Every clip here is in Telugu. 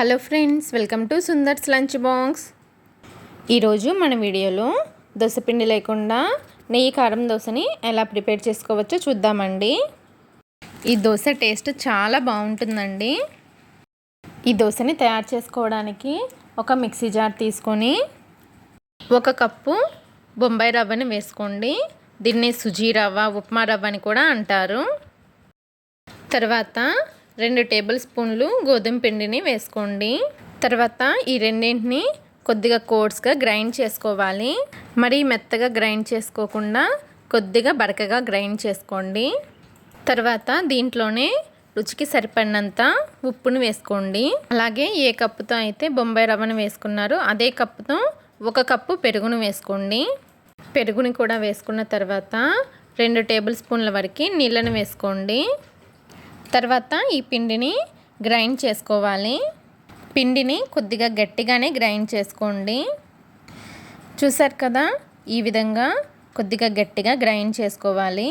Hello friends welcome to Sundar's lunch box. ఈరోజు మన వీడియోలో దోశపిండి లేకుండా నెయ్యి కారం దోశని ఎలా ప్రిపేర్ చేసుకోవచ్చో చూద్దామండి. ఈ దోశ టేస్ట్ చాలా బాగుంటుందండి. ఈ దోశని తయారు చేసుకోవడానికి ఒక మిక్సీ జార్ తీసుకొని ఒక కప్పు బొంబాయి రవ్వని వేసుకోండి. దీన్ని సుజీ రవ్వ ఉప్మా రవ్వ అని కూడా అంటారు. తర్వాత రెండు టేబుల్ స్పూన్లు గోధుమ పిండిని వేసుకోండి. తర్వాత ఈ రెండింటిని కొద్దిగా కోడ్స్గా గ్రైండ్ చేసుకోవాలి. మరి మెత్తగా గ్రైండ్ చేసుకోకుండా కొద్దిగా బరకగా గ్రైండ్ చేసుకోండి. తర్వాత దీంట్లోనే రుచికి సరిపడినంత ఉప్పును వేసుకోండి. అలాగే ఏ కప్పుతో అయితే బొంబాయి రవ్వను వేసుకున్నారో అదే కప్పుతో ఒక కప్పు పెరుగును వేసుకోండి. పెరుగుని కూడా వేసుకున్న తర్వాత రెండు టేబుల్ స్పూన్ల వరకు నీళ్ళను వేసుకోండి. తర్వాత ఈ పిండిని గ్రైండ్ చేసుకోవాలి. పిండిని కొద్దిగా గట్టిగానే గ్రైండ్ చేసుకోండి. చూసారు కదా? ఈ విధంగా కొద్దిగా గట్టిగా గ్రైండ్ చేసుకోవాలి.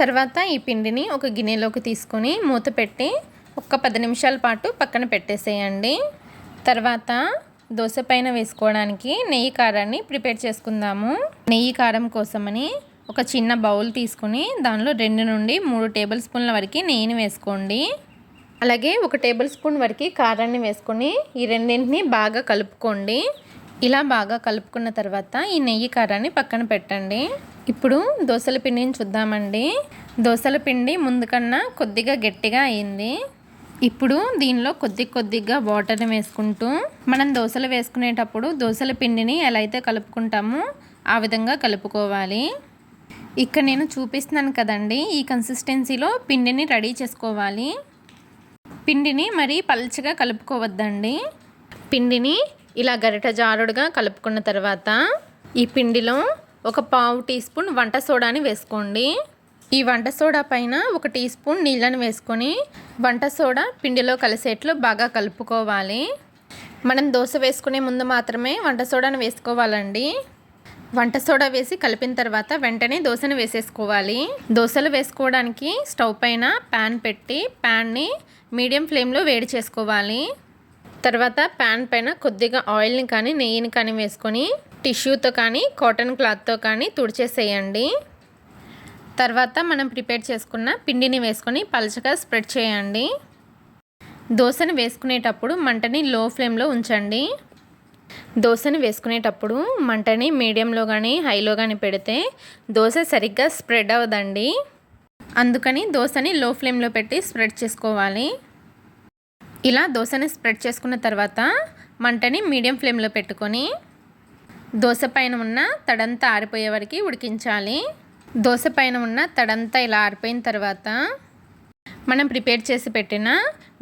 తర్వాత ఈ పిండిని ఒక గిన్నెలోకి తీసుకొని మూత పెట్టి ఒక పది నిమిషాల పాటు పక్కన పెట్టేసేయండి. తర్వాత దోశ పైన వేసుకోవడానికి నెయ్యి కారాన్ని ప్రిపేర్ చేసుకుందాము. నెయ్యి కారం కోసమని ఒక చిన్న బౌల్ తీసుకుని దానిలో రెండు నుండి మూడు టేబుల్ స్పూన్ల వరకు నెయ్యిని వేసుకోండి. అలాగే ఒక టేబుల్ స్పూన్ వరకు కారాన్ని వేసుకొని ఈ రెండింటిని బాగా కలుపుకోండి. ఇలా బాగా కలుపుకున్న తర్వాత ఈ నెయ్యి కారాన్ని పక్కన పెట్టండి. ఇప్పుడు దోశల పిండిని చూద్దామండి. దోశల పిండి ముందు కన్నా కొద్దిగా గట్టిగా అయింది. ఇప్పుడు దీనిలో కొద్ది కొద్దిగా వాటర్ని వేసుకుంటూ మనం దోశలు వేసుకునేటప్పుడు దోశల పిండిని ఎలా అయితే కలుపుకుంటామో ఆ విధంగా కలుపుకోవాలి. ఇక్కడ నేను చూపిస్తున్నాను కదండి ఈ కన్సిస్టెన్సీలో పిండిని రెడీ చేసుకోవాలి. పిండిని మరీ పల్చగా కలుపుకోవద్దండి. పిండిని ఇలా గరిట జారుడుగా కలుపుకున్న తర్వాత ఈ పిండిలో ఒక పావు టీ స్పూన్ వంట సోడాని వేసుకోండి. ఈ వంట సోడా పైన ఒక టీ స్పూన్ నీళ్ళని వేసుకొని వంట సోడా పిండిలో కలిసేట్లు బాగా కలుపుకోవాలి. మనం దోశ వేసుకునే ముందు మాత్రమే వంట సోడాను వేసుకోవాలండి. వంట సోడా వేసి కలిపిన తర్వాత వెంటనే దోశను వేసేసుకోవాలి. దోశలు వేసుకోవడానికి స్టవ్ పైన ప్యాన్ పెట్టి ప్యాన్ని మీడియం ఫ్లేమ్లో వేడి చేసుకోవాలి. తర్వాత ప్యాన్ పైన కొద్దిగా ఆయిల్ని కానీ నెయ్యిని కానీ వేసుకొని టిష్యూతో కానీ కాటన్ క్లాత్తో కానీ తుడిచేసేయండి. తర్వాత మనం ప్రిపేర్ చేసుకున్న పిండిని వేసుకొని పలచగా స్ప్రెడ్ చేయండి. దోశను వేసుకునేటప్పుడు మంటని లో ఫ్లేమ్లో ఉంచండి. దోశని వేసుకునేటప్పుడు మంటని మీడియంలో కానీ హైలో కానీ పెడితే దోశ సరిగ్గా స్ప్రెడ్ అవ్వదండి. అందుకని దోశని లో ఫ్లేమ్లో పెట్టి స్ప్రెడ్ చేసుకోవాలి. ఇలా దోశని స్ప్రెడ్ చేసుకున్న తర్వాత మంటని మీడియం ఫ్లేమ్లో పెట్టుకొని దోశ పైన ఉన్న తడంతా ఆరిపోయే వరకు ఉడికించాలి. దోశ పైన ఉన్న తడంతా ఇలా ఆరిపోయిన తర్వాత మనం ప్రిపేర్ చేసి పెట్టిన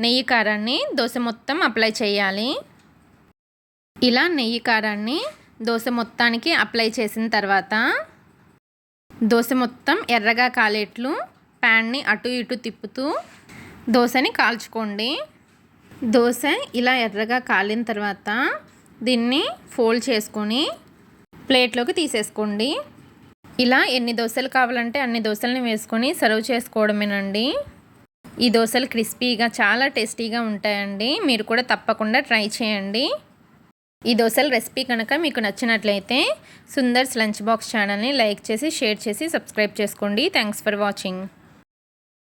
నెయ్యి కారాన్ని దోశ మొత్తం అప్లై చేయాలి. ఇలా నెయ్యి కారాన్ని దోశ మొత్తానికి అప్లై చేసిన తర్వాత దోశ మొత్తం ఎర్రగా కాలేట్లు ప్యాన్ని అటు ఇటు తిప్పుతూ దోశని కాల్చుకోండి. దోశ ఇలా ఎర్రగా కాలిన తర్వాత దీన్ని ఫోల్డ్ చేసుకొని ప్లేట్లోకి తీసేసుకోండి. ఇలా ఎన్ని దోశలు కావాలంటే అన్ని దోశల్ని వేసుకొని సర్వ్ చేసుకోవడమేనండి. ఈ దోశలు క్రిస్పీగా చాలా టేస్టీగా ఉంటాయండి. మీరు కూడా తప్పకుండా ట్రై చేయండి. ఈ దోశల రెసిపీ కనుక మీకు నచ్చినట్లయితే సుందర్స్ లంచ్ బాక్స్ ఛానల్ని లైక్ చేసి షేర్ చేసి సబ్స్క్రైబ్ చేసుకోండి. Thanks for watching.